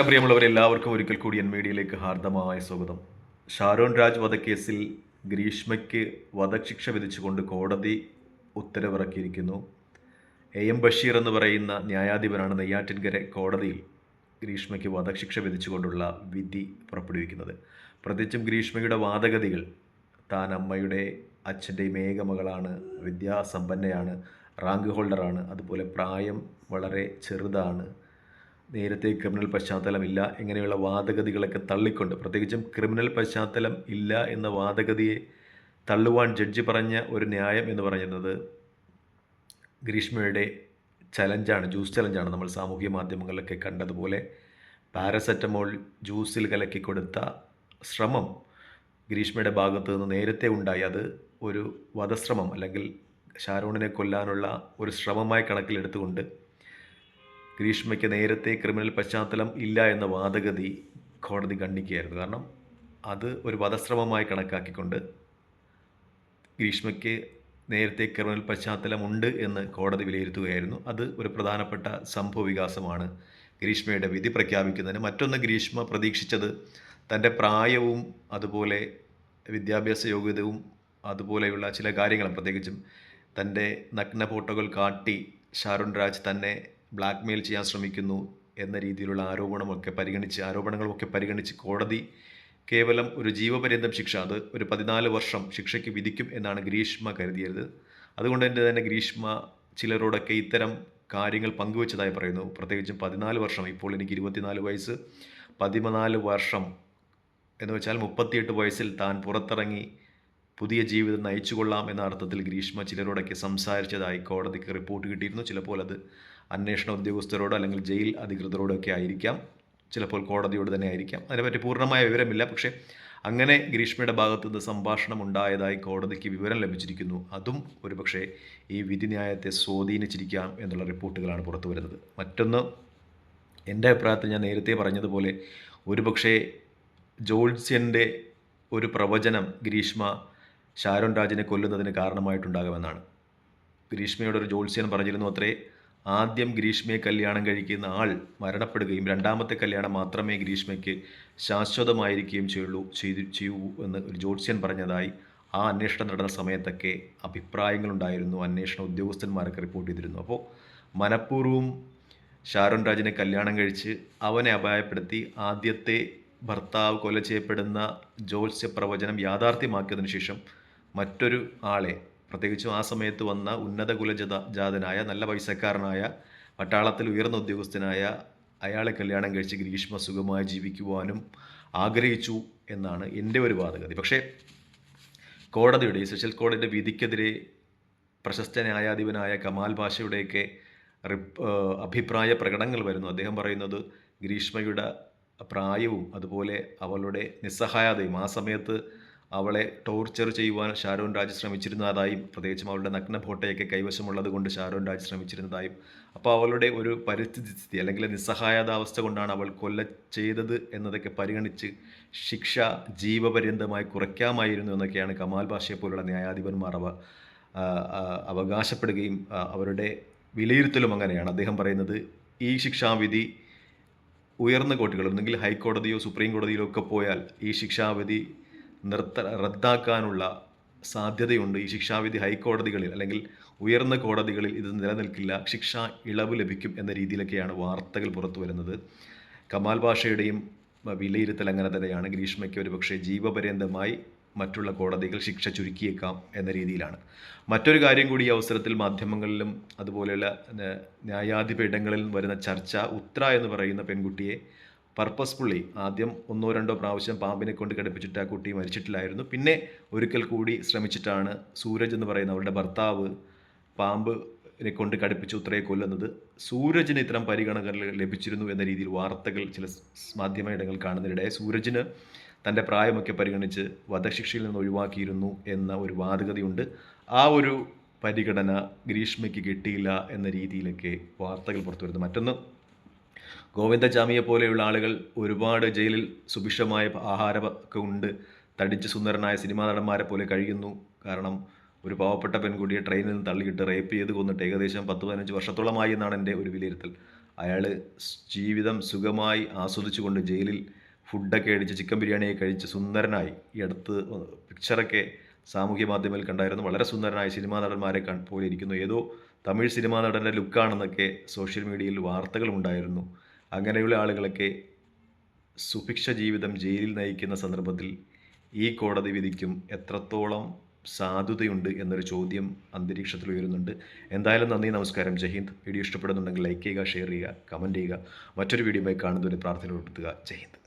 നമസ്കാരം എല്ലാവർക്കും ഒരിക്കൽ കൂടി എൻ മീഡിയയിലേക്ക് ഹാർദമായ സ്വാഗതം. ഷാരോൺ രാജ് വധക്കേസിൽ ഗ്രീഷ്മയ്ക്ക് വധശിക്ഷ വിധിച്ചുകൊണ്ട് കോടതി ഉത്തരവിറക്കിയിരിക്കുന്നു. എ എം ബഷീർ എന്ന് പറയുന്ന ന്യായാധിപനാണ് നെയ്യാറ്റിൻകര കോടതിയിൽ ഗ്രീഷ്മയ്ക്ക് വധശിക്ഷ വിധിച്ചുകൊണ്ടുള്ള വിധി പുറപ്പെടുവിക്കുന്നത്. പ്രത്യേകിച്ചും ഗ്രീഷ്മയുടെ വാദഗതികൾ താൻ അമ്മയുടെ അച്ഛന്റെയും ഏക മകളാണ് വിദ്യാസമ്പന്നയാണ് റാങ്ക് ഹോൾഡറാണ് അതുപോലെ പ്രായം വളരെ ചെറുതാണ് നേരത്തെ ക്രിമിനൽ പശ്ചാത്തലം ഇല്ല ഇങ്ങനെയുള്ള വാദഗതികളൊക്കെ തള്ളിക്കൊണ്ട് പ്രത്യേകിച്ചും ക്രിമിനൽ പശ്ചാത്തലം ഇല്ല എന്ന വാദഗതിയെ തള്ളുവാൻ ജഡ്ജി പറഞ്ഞ ഒരു ന്യായം എന്ന് പറയുന്നത് ഗ്രീഷ്മയുടെ ചലഞ്ചാണ് ജ്യൂസ് ചലഞ്ചാണ് നമ്മൾ സാമൂഹ്യ മാധ്യമങ്ങളിലൊക്കെ കണ്ടതുപോലെ. പാരസെറ്റമോൾ ജ്യൂസിൽ കലക്കി കൊടുത്ത ശ്രമം ഗ്രീഷ്മയുടെ ഭാഗത്ത് നിന്ന് നേരത്തെ ഉണ്ടായി. അത് ഒരു വധശ്രമം അല്ലെങ്കിൽ ഷാരോണിനെ കൊല്ലാനുള്ള ഒരു ശ്രമമായി കണക്കിലെടുത്തുകൊണ്ട് ഗ്രീഷ്മയ്ക്ക് നേരത്തെ ക്രിമിനൽ പശ്ചാത്തലം ഇല്ല എന്ന വാദഗതി കോടതി ഖണ്ഡിക്കുകയായിരുന്നു. കാരണം അത് ഒരു വധശ്രമമായി കണക്കാക്കിക്കൊണ്ട് ഗ്രീഷ്മയ്ക്ക് നേരത്തെ ക്രിമിനൽ പശ്ചാത്തലമുണ്ട് എന്ന് കോടതി വിലയിരുത്തുകയായിരുന്നു. അത് ഒരു പ്രധാനപ്പെട്ട സംഭവ വികാസമാണ്. ഗ്രീഷ്മയുടെ വിധി പ്രഖ്യാപിക്കുന്നതിന് മറ്റൊന്ന് ഗ്രീഷ്മ പ്രതീക്ഷിച്ചത് തന്റെ പ്രായവും അതുപോലെ വിദ്യാഭ്യാസ യോഗ്യതയും അതുപോലെയുള്ള ചില കാര്യങ്ങളും. പ്രത്യേകിച്ചും തന്റെ നഗ്ന ഫോട്ടോകൾ കാട്ടി ഷാരുൺ രാജ് തന്നെ ബ്ലാക്ക്മെയിൽ ചെയ്യാൻ ശ്രമിക്കുന്നു എന്ന രീതിയിലുള്ള ആരോപണമൊക്കെ പരിഗണിച്ച് ആരോപണങ്ങളുമൊക്കെ പരിഗണിച്ച് കോടതി കേവലം ഒരു ജീവപര്യന്തം ശിക്ഷ അത് ഒരു പതിനാല് വർഷം ശിക്ഷയ്ക്ക് വിധിക്കും എന്നാണ് ഗ്രീഷ്മ കരുതിയത്. അതുകൊണ്ട് തന്നെ തന്നെ ഗ്രീഷ്മ ചിലരോടൊക്കെ ഇത്തരം കാര്യങ്ങൾ പങ്കുവച്ചതായി പറയുന്നു. പ്രത്യേകിച്ചും പതിനാല് വർഷം ഇപ്പോൾ എനിക്ക് ഇരുപത്തിനാല് വയസ്സ്. പതിനാല് വർഷം എന്ന് വെച്ചാൽ മുപ്പത്തിയെട്ട് വയസ്സിൽ താൻ പുറത്തിറങ്ങി പുതിയ ജീവിതം നയിച്ചുകൊള്ളാം എന്ന അർത്ഥത്തിൽ ഗ്രീഷ്മ ചിലരോടൊക്കെ സംസാരിച്ചതായി കോടതിക്ക് റിപ്പോർട്ട് കിട്ടിയിരുന്നു. ചിലപ്പോൾ അത് അന്വേഷണ ഉദ്യോഗസ്ഥരോടോ അല്ലെങ്കിൽ ജയിൽ അധികൃതരോടോ ഒക്കെ ആയിരിക്കാം. ചിലപ്പോൾ കോടതിയോട് തന്നെ ആയിരിക്കാം. അതിനെപ്പറ്റി പൂർണമായ വിവരമില്ല. പക്ഷേ അങ്ങനെ ഗ്രീഷ്മയുടെ ഭാഗത്തു നിന്ന് സംഭാഷണം ഉണ്ടായതായി കോടതിക്ക് വിവരം ലഭിച്ചിരിക്കുന്നു. അതും ഒരുപക്ഷെ ഈ വിധിന്യായത്തെ സ്വാധീനിച്ചിരിക്കാം എന്നുള്ള റിപ്പോർട്ടുകളാണ് പുറത്തു വരുന്നത്. മറ്റൊന്ന് എന്റെ അഭിപ്രായത്തിൽ ഞാൻ നേരത്തെ പറഞ്ഞതുപോലെ ഒരുപക്ഷെ ജോൾസ്യന്റെ ഒരു പ്രവചനം ഗ്രീഷ്മ ഷാരോൺ രാജിനെ കൊല്ലുന്നതിന് കാരണമായിട്ടുണ്ടാകുമെന്നാണ്. ഗ്രീഷ്മയുടെ ഒരു ജോത്സ്യൻ പറഞ്ഞിരുന്നു അത്രേ. ആദ്യം ഗ്രീഷ്മയെ കല്യാണം കഴിക്കുന്ന ആൾ മരണപ്പെടുകയും രണ്ടാമത്തെ കല്യാണം മാത്രമേ ഗ്രീഷ്മയ്ക്ക് ശാശ്വതമായിരിക്കുകയും ചെയ്യുള്ളൂ ചെയ്തു ചെയ്യൂ എന്ന് ഒരു ജ്യോത്സ്യൻ പറഞ്ഞതായി ആ അന്വേഷണം നടന്ന സമയത്തൊക്കെ അഭിപ്രായങ്ങളുണ്ടായിരുന്നു. അന്വേഷണ ഉദ്യോഗസ്ഥന്മാരൊക്കെ റിപ്പോർട്ട് ചെയ്തിരുന്നു. അപ്പോൾ മനഃപൂർവം ഷാരോൺ രാജിനെ കല്യാണം കഴിച്ച് അവനെ അപായപ്പെടുത്തി ആദ്യത്തെ ഭർത്താവ് കൊല ചെയ്യപ്പെടുന്ന ജോത്സ്യ പ്രവചനം യാഥാർത്ഥ്യമാക്കിയതിനു ശേഷം മറ്റൊരു ആളെ പ്രത്യേകിച്ചും ആ സമയത്ത് വന്ന ഉന്നത കുലജത ജാതനായ നല്ല പൈസക്കാരനായ പട്ടാളത്തിൽ ഉയർന്ന ഉദ്യോഗസ്ഥനായ അയാളെ കല്യാണം കഴിച്ച് ഗ്രീഷ്മ സുഖമായി ജീവിക്കുവാനും ആഗ്രഹിച്ചു എന്നാണ് എന്റെ ഒരു വാദഗതി. പക്ഷേ കോടതിയുടെ സ്പെഷ്യൽ കോടതിയുടെ വിധിക്കെതിരെ പ്രശസ്ത ന്യായാധിപനായ കമാൽ ഭാഷയുടെയൊക്കെ അഭിപ്രായ പ്രകടനങ്ങൾ വരുന്നു. അദ്ദേഹം പറയുന്നത് ഗ്രീഷ്മയുടെ പ്രായവും അതുപോലെ അവളുടെ നിസ്സഹായതയും ആ സമയത്ത് അവളെ ടോർച്ചർ ചെയ്യുവാൻ ഷാരോൺ രാജ് ശ്രമിച്ചിരുന്നതായും പ്രത്യേകിച്ചും അവളുടെ നഗ്ന ഫോട്ടോയൊക്കെ കൈവശമുള്ളത് കൊണ്ട് ഷാരോൺ രാജ് ശ്രമിച്ചിരുന്നതായും. അപ്പോൾ അവളുടെ ഒരു പരിസ്ഥിതി സ്ഥിതി അല്ലെങ്കിൽ നിസ്സഹായതാവസ്ഥ കൊണ്ടാണ് അവൾ കൊല്ല ചെയ്തത് എന്നതൊക്കെ പരിഗണിച്ച് ശിക്ഷ ജീവപര്യന്തമായി കുറയ്ക്കാമായിരുന്നു എന്നൊക്കെയാണ് കമാൽ ഭാഷയെ പോലുള്ള ന്യായാധിപന്മാർ അവ അവകാശപ്പെടുകയും അവരുടെ വിലയിരുത്തലും അങ്ങനെയാണ്. അദ്ദേഹം പറയുന്നത് ഈ ശിക്ഷാവിധി ഉയർന്ന കോടതികൾ ഒന്നെങ്കിൽ ഹൈക്കോടതിയോ സുപ്രീം കോടതിയിലോ ഒക്കെ പോയാൽ ഈ ശിക്ഷാവിധി നിർത്ത റദ്ദാക്കാനുള്ള സാധ്യതയുണ്ട്. ഈ ശിക്ഷാവിധി ഹൈക്കോടതികളിൽ അല്ലെങ്കിൽ ഉയർന്ന കോടതികളിൽ ഇത് നിലനിൽക്കില്ല. ശിക്ഷ ഇളവ് ലഭിക്കും എന്ന രീതിയിലൊക്കെയാണ് വാർത്തകൾ പുറത്തു വരുന്നത്. കമാൽ ഭാഷയുടെയും വിലയിരുത്തൽ അങ്ങനെ തന്നെയാണ്. ഗ്രീഷ്മയ്ക്ക് ഒരു പക്ഷേ ജീവപര്യന്തമായി മറ്റുള്ള കോടതികൾ ശിക്ഷ ചുരുക്കിയേക്കാം എന്ന രീതിയിലാണ്. മറ്റൊരു കാര്യം കൂടി ഈ അവസരത്തിൽ മാധ്യമങ്ങളിലും അതുപോലെയുള്ള ന്യായാധിപ വരുന്ന ചർച്ച ഉത്ര എന്ന് പറയുന്ന പെൺകുട്ടിയെ പർപ്പസ്ഫുള്ളി ആദ്യം ഒന്നോ രണ്ടോ പ്രാവശ്യം പാമ്പിനെ കൊണ്ട് കിടപ്പിച്ചിട്ട് ആ കുട്ടി മരിച്ചിട്ടില്ലായിരുന്നു. പിന്നെ ഒരിക്കൽ കൂടി ശ്രമിച്ചിട്ടാണ് സൂരജ് എന്ന് പറയുന്ന അവരുടെ ഭർത്താവ് പാമ്പിനെ കൊണ്ട് കടുപ്പിച്ച് ഉത്രയെ കൊല്ലുന്നത്. സൂരജിന് ഇത്തരം പരിഗണനകൾ ലഭിച്ചിരുന്നു എന്ന രീതിയിൽ വാർത്തകൾ ചില മാധ്യമ ഇടങ്ങൾ കാണുന്നതിനിടെ സൂരജിന് തന്റെ പ്രായമൊക്കെ പരിഗണിച്ച് വധശിക്ഷയിൽ നിന്ന് ഒഴിവാക്കിയിരുന്നു എന്ന ഒരു വാദഗതിയുണ്ട്. ആ ഒരു പരിഗണന ഗ്രീഷ്മയ്ക്ക് കിട്ടിയില്ല എന്ന രീതിയിലൊക്കെ വാർത്തകൾ പുറത്തു വരുന്നു മറ്റൊന്ന് ഗോവിന്ദചാമിയെ പോലെയുള്ള ആളുകൾ ഒരുപാട് ജയിലിൽ സുഭിക്ഷമായ ആഹാരമൊക്കെ ഉണ്ട്. തടിച്ച് സുന്ദരനായ സിനിമാ നടന്മാരെ പോലെ കഴിയുന്നു. കാരണം ഒരു പാവപ്പെട്ട പെൺകുട്ടിയെ ട്രെയിനിൽ നിന്ന് തള്ളിയിട്ട് റേപ്പ് ചെയ്ത് കൊന്നിട്ട് ഏകദേശം പത്ത് പതിനഞ്ച് വർഷത്തോളമായി എന്നാണ് എന്റെ ഒരു വിലയിരുത്തൽ. അയാൾ ജീവിതം സുഖമായി ആസ്വദിച്ചുകൊണ്ട് ജയിലിൽ ഫുഡൊക്കെ അടിച്ച് ചിക്കൻ ബിരിയാണിയൊക്കെ കഴിച്ച് സുന്ദരനായി. ഈ അടുത്ത് പിക്ചറൊക്കെ സാമൂഹ്യ മാധ്യമങ്ങളിൽ കണ്ടായിരുന്നു. വളരെ സുന്ദരനായ സിനിമാ നടന്മാരെ പോലെ ഇരിക്കുന്നു. ഏതോ തമിഴ് സിനിമാ നടന്റെ ലുക്കാണെന്നൊക്കെ സോഷ്യൽ മീഡിയയിൽ വാർത്തകളുണ്ടായിരുന്നു അങ്ങനെയുള്ള ആളുകളൊക്കെ സുഭിക്ഷ ജീവിതം ജയിലിൽ നയിക്കുന്ന സന്ദർഭത്തിൽ ഈ കോടതി വിധിക്കും എത്രത്തോളം സാധുതയുണ്ട് എന്നൊരു ചോദ്യം അന്തരീക്ഷത്തിൽ ഉയരുന്നുണ്ട്. എന്തായാലും നന്ദി നമസ്കാരം. ജയ്ഹിന്ദ് വീഡിയോ ഇഷ്ടപ്പെടുന്നുണ്ടെങ്കിൽ ലൈക്ക് ചെയ്യുക ഷെയർ ചെയ്യുക കമന്റ് ചെയ്യുക. മറ്റൊരു വീഡിയോയുമായി കാണുന്നതിന് പ്രാർത്ഥന ഉൾപ്പെടുത്തുക. ജയ്ഹിന്ദ്